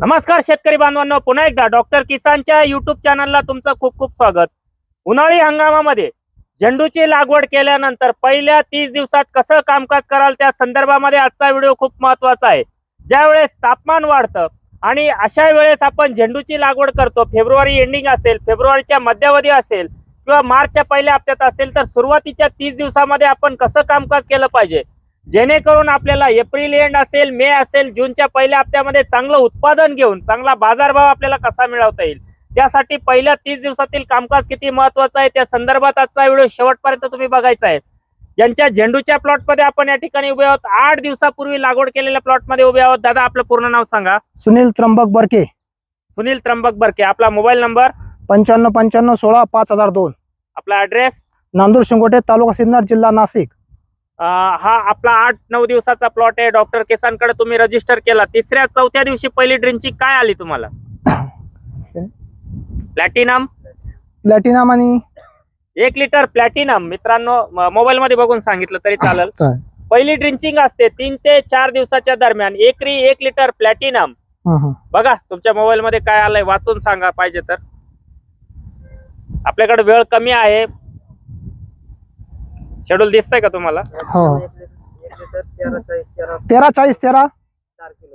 नमस्कार शेतकरी बांधवांनो पुन्हा एकदा डॉक्टर किसानच्या युट्यूब चॅनलला तुमचं खूप खूप स्वागत. उन्हाळी हंगामामध्ये झेंडूची लागवड केल्यानंतर पहिल्या तीस दिवसात कसं कामकाज कराल त्या संदर्भामध्ये आजचा व्हिडिओ खूप महत्त्वाचा आहे. ज्यावेळेस तापमान वाढतं आणि अशा वेळेस आपण झेंडूची लागवड करतो फेब्रुवारी एंडिंग असेल फेब्रुवारीच्या मध्यावधी असेल किंवा मार्चच्या पहिल्या हप्त्यात असेल तर सुरुवातीच्या तीस दिवसामध्ये आपण कसं कामकाज केलं पाहिजे? जेणेकरून आपल्याला एप्रिल एंड असेल मे असेल जूनच्या पहिल्या हप्त्यामध्ये चांगलं उत्पादन घेऊन चांगला बाजारभाव आपल्याला कसा मिळवता येईल? त्यासाठी पहिल्या तीस दिवसातील कामकाज किती महत्वाचं आहे? त्या संदर्भात आजचा व्हिडिओ शेवटपर्यंत तुम्ही बघायचा आहे. ज्यांच्या झेंडूच्या प्लॉटमध्ये आपण या ठिकाणी उभे आहोत आठ दिवसापूर्वी लागवड केलेल्या प्लॉटमध्ये उभे आहोत. दादा आपलं पूर्ण नाव सांगा. सुनील त्र्यंबक बरके. सुनील त्र्यंबक बरके आपला मोबाईल नंबर? पंच्याण्णव पंच्याण्णव सोळा पाच हजार दोन. आपला ऍड्रेस नांदूर शिंगोटे तालुका सिन्नर जिल्हा नाशिक. हा आपला आठ नऊ दिवसाचा प्लॉट आहे. डॉक्टर केसांकडे तुम्ही रजिस्टर केला. तिसऱ्या चौथ्या दिवशी पहिली ड्रिंचिंग काय आली तुम्हाला? प्लॅटिनम प्लॅटिनम आणि एक लिटर प्लॅटिनम मित्रांनो मोबाईल मध्ये बघून सांगितलं तरी चालेल. पहिली ड्रिंचिंग असते तीन ते चार दिवसाच्या दरम्यान. एकरी एक लिटर प्लॅटिनम. बघा तुमच्या मोबाईल मध्ये काय आलंय वाचून सांगा पाहिजे तर. आपल्याकडे वेळ कमी आहे. शेड्यूल दिसतंय का तुम्हाला? हो. तेरा चाळीस तेरा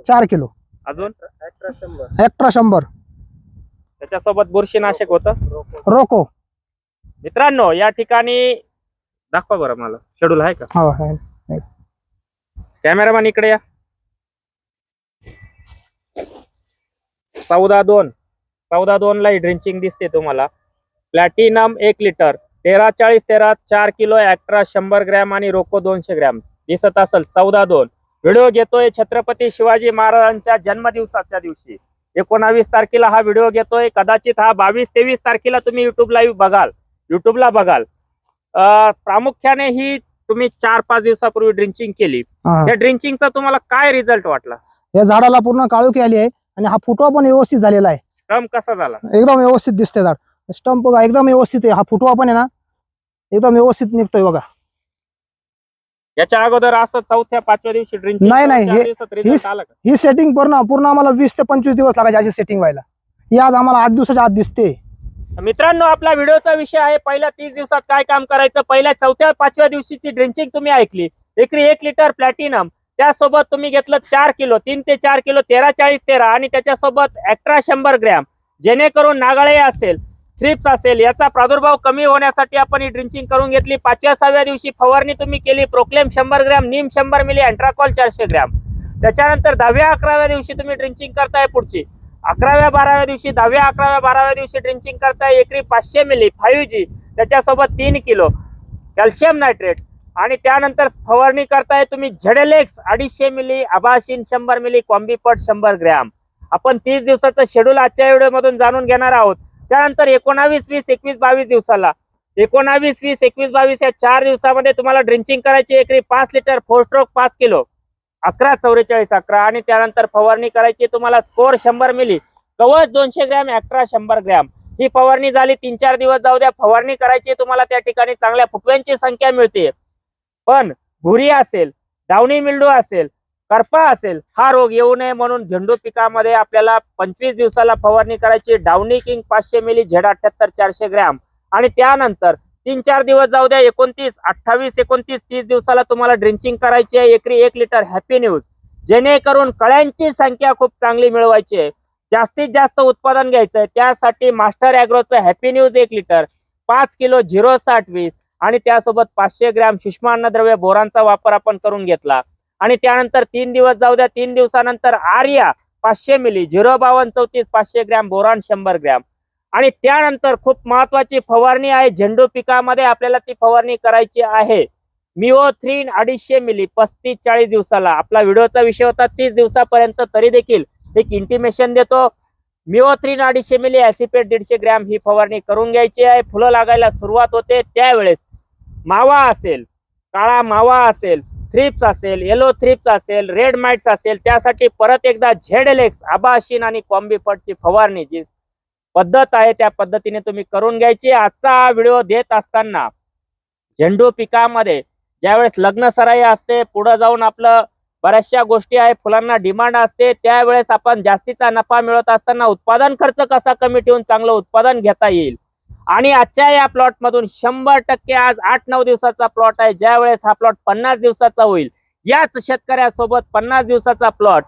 चार किलो. अजून? एक्स्ट्रा शंभर. त्याच्यासोबत बुरशीनाशक होतं? रोको. मित्रांनो या ठिकाणी दाखवा बरं मला. शेड्यूल आहे का? हो आहे. कॅमेरामॅन इकडे या. चौदा दोन. चौदा दोन ला ड्रिंचिंग दिसते तुम्हाला. प्लॅटिनम एक लिटर तेरा चाळीस तेरा चार किलो ऍक्ट्रा शंभर ग्रॅम आणि रोको दोनशे ग्रॅम. दिसत असेल चौदा दोन. व्हिडिओ घेतोय छत्रपती शिवाजी महाराजांच्या जन्मदिवसाच्या दिवशी. एकोणावीस तारखेला हा व्हिडिओ घेतोय. कदाचित हा बावीस तेवीस तारखेला तुम्ही युट्यूब लाईव्ह बघाल. युट्यूबला बघाल. अं, प्रामुख्याने ही तुम्ही चार पाच दिवसापूर्वी ड्रिंचिंग केली. त्या ड्रिंचिंगचा तुम्हाला काय रिझल्ट वाटला? या झाडाला पूर्ण काळुकी आली आहे आणि हा फुटवा पण व्यवस्थित झालेला आहे. टर्म कसा झाला? एकदम व्यवस्थित दिसते झाड. स्टंप बघा एकदम व्यवस्थित आहे. हा फुटवा पण आहे ना एकदम व्यवस्थित निघतोय बघा. याच्या अगोदर असं चौथ्या पाचव्या दिवशी ड्रिंचिंग नाही, नाही, हे- रिझल्ट आला का? ही सेटिंग पूर्ण पूर्ण आम्हाला वीस ते पंचवीस दिवस लागायचे अशी सेटिंग व्हायला. ही आज आम्हाला आठ दिवसाच्या आत दिसते. मित्रांनो आपला व्हिडिओचा विषय आहे पहिल्या तीस दिवसात काय काम करायचं? पहिल्या चौथ्या पाचव्या दिवशीची ड्रिंचिंग तुम्ही ऐकली. एकरी एक लिटर प्लॅटिनम त्यासोबत तुम्ही घेतलं चार किलो तीन ते चार किलो तेरा चाळीस तेरा. आणि त्याच्यासोबत अठरा शंभर ग्रॅम. जेणेकरून नागाळे असेल थ्रिप्स असेल याचा प्रादुर्भाव कमी होण्यासाठी आपण ही ड्रिंचिंग करून घेतली. पाचव्या सहाव्या दिवशी फवारणी तुम्ही केली. प्रोक्लेम शंभर ग्रॅम नीम शंभर मिली अँट्राकॉल चारशे ग्रॅम. त्याच्यानंतर दहाव्या अकराव्या दिवशी तुम्ही ड्रिंचिंग करताय पुढची. अकराव्या बाराव्या दिवशी दहाव्या अकराव्या बाराव्या दिवशी ड्रिंचिंग करताय एकरी पाचशे मिली फाईव्ह जी त्याच्यासोबत तीन किलो कॅल्शियम नायट्रेट आणि त्यानंतर फवारणी करताय तुम्ही झेडेलेक्स अडीचशे मिली अबाशिन शंभर मिली कॉम्बीपट शंभर ग्रॅम. आपण तीस दिवसाचं शेड्यूल आजच्या व्हिडिओमधून जाणून घेणार आहोत. त्यानंतर एकोणावीस वीस एकवीस बावीस दिवसाला. एकोणावीस वीस एकवीस बावीस या चार दिवसामध्ये तुम्हाला ड्रिंचिंग करायची एकरी पाच लिटर फोर स्ट्रोक पाच किलो. अकरा चौवेचाळीस अकरा. आणि त्यानंतर फवारणी करायची तुम्हाला स्कोर शंभर मिली. कवच दोनशे ग्रॅम अकरा शंभर ग्रॅम. ही फवारणी झाली तीन चार दिवस जाऊ द्या. फवारणी करायची तुम्हाला त्या ठिकाणी चांगल्या फुटव्यांची संख्या मिळते. पण भुरी असेल डावणी मिल्डू असेल करपा असेल हा रोग येऊ नये म्हणून झेंडू पिकामध्ये आपल्याला पंचवीस दिवसाला फवारणी करायची. डावणी किंग पाचशे मिली झेड अठ्याहत्तर चारशे ग्रॅम. आणि त्यानंतर तीन चार दिवस जाऊ द्या एकोणतीस अठ्ठावीस एकोणतीस तीस दिवसाला तुम्हाला ड्रिंचिंग करायची आहे. एकरी एक लिटर हॅपी न्यूज जेणेकरून कळ्यांची संख्या खूप चांगली मिळवायची आहे. जास्तीत जास्त उत्पादन घ्यायचं आहे. त्यासाठी मास्टर अॅग्रोचं हॅपी न्यूज एक लिटर पाच किलो झिरो साठ वीस आणि त्यासोबत पाचशे ग्रॅम सूक्ष्म अन्नद्रव्य बोरांचा वापर आपण करून घेतला. आणि त्यानंतर तीन दिवस जाऊ द्या तीन दिवसानंतर आर्या पाचशे मिली झिरो बावन्न चौतीस पाचशे ग्रॅम बोरान शंभर ग्रॅम. आणि त्यानंतर खूप महत्वाची फवारणी आहे झेंडू पिकामध्ये आपल्याला ती फवारणी करायची आहे. मिओ थ्रीन अडीचशे मिली पस्तीस चाळीस दिवसाला. आपला व्हिडिओचा विषय होता तीस दिवसापर्यंत तरी देखील एक इंटिमेशन देतो. मिओ थ्रीन अडीचशे मिली ऍसिपेट दीडशे ग्रॅम ही फवारणी करून घ्यायची आहे. फुलं लागायला सुरुवात होते त्यावेळेस. मावा असेल काळा मावा असेल थ्रिप्स असेल येलो थ्रिप्स असेल रेड माइट्स असेल त्यासाठी परत एकदा झेड एलेक्स आबाशिन आणि कॉम्बिफटची फवारणी जी पद्धत आहे त्या पद्धतीने तुम्ही करून घ्यायची. आजचा व्हिडिओ देत असताना झेंडू पिकामध्ये ज्यावेळेस लग्न सराई असते पुढे जाऊन आपलं बऱ्याचशा गोष्टी आहे फुलांना डिमांड असते त्यावेळेस आपण जास्तीचा नफा मिळत असताना उत्पादन खर्च कसा कमी ठेवून चांगलं उत्पादन घेता येईल? आणि आजच्या या प्लॉट मधून शंभर टक्के आज आठ नऊ दिवसाचा प्लॉट आहे. ज्या वेळेस हा प्लॉट पन्नास दिवसाचा होईल याच शेतकऱ्यासोबत पन्नास दिवसाचा प्लॉट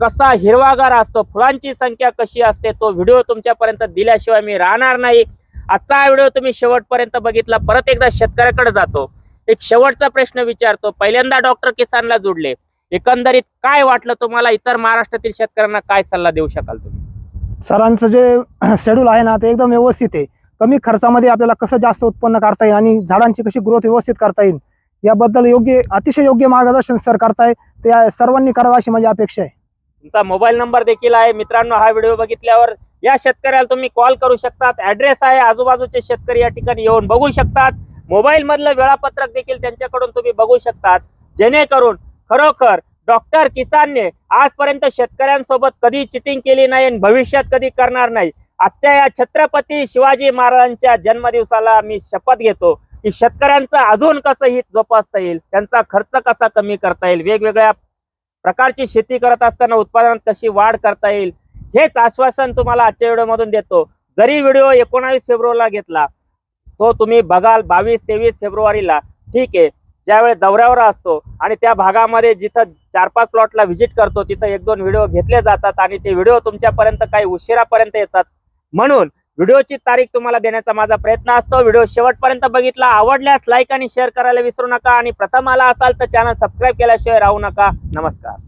कसा हिरवागार असतो फुलांची संख्या कशी असते तो व्हिडिओ तुमच्यापर्यंत दिल्याशिवाय मी राहणार नाही. आजचा हा व्हिडिओ तुम्ही शेवटपर्यंत बघितला परत एकदा शेतकऱ्याकडे जातो. एक शेवटचा प्रश्न विचारतो. पहिल्यांदा डॉक्टर किसानला जोडले. एकंदरीत काय वाटलं तुम्हाला? इतर महाराष्ट्रातील शेतकऱ्यांना काय सल्ला देऊ शकाल तुम्ही? सरांचं जे शेड्यूल आहे ना ते एकदम व्यवस्थित आहे. कमी खर्चामध्ये आपल्याला कसं जास्त उत्पन्न करता येईल आणि झाडांची कशी ग्रोथ व्यवस्थित करता येईल याबद्दल योग्य अतिशय योग्य मार्गदर्शन सर करताय ते सर्वांनी करावं अशी माझी अपेक्षा आहे. तुमचा मोबाईल नंबर देखील आहे. मित्रांनो हा व्हिडिओ बघितल्यावर या शेतकऱ्याला तुम्ही कॉल करू शकतात. ऍड्रेस आहे आजूबाजूचे शेतकरी या ठिकाणी येऊन बघू शकतात. मोबाईल मधलं वेळापत्रक देखील त्यांच्याकडून तुम्ही बघू शकतात. जेणेकरून खरोखर डॉक्टर किसानने आजपर्यंत शेतकऱ्यांसोबत कधी चिटिंग केली नाही आणि भविष्यात कधी करणार नाही. आजच्या या छत्रपती शिवाजी महाराजांच्या जन्मदिवसाला मी शपथ घेतो की शेतकऱ्यांचं अजून कसं हित जोपासता येईल त्यांचा खर्च कसा कमी करता येईल वेगवेगळ्या प्रकारची शेती करत असताना उत्पादनात कशी वाढ करता येईल हेच आश्वासन तुम्हाला आजच्या व्हिडिओमधून देतो. जरी व्हिडिओ एकोणावीस फेब्रुवारीला घेतला तो तुम्ही बघाल बावीस तेवीस फेब्रुवारीला. ठीक आहे ज्यावेळेस दौऱ्यावर असतो आणि त्या भागामध्ये जिथं चार पाच प्लॉटला व्हिजिट करतो तिथं एक दोन व्हिडिओ घेतले जातात आणि ते व्हिडिओ तुमच्यापर्यंत काही उशिरापर्यंत येतात. म्हणून व्हिडिओची तारीख तुम्हाला देण्याचा माझा प्रयत्न असतो. व्हिडिओ शेवटपर्यंत बघितला आवडल्यास लाईक आणि शेअर करायला विसरू नका. आणि प्रथम आला असाल तर चॅनल सबस्क्राईब केल्याशिवाय राहू नका. नमस्कार.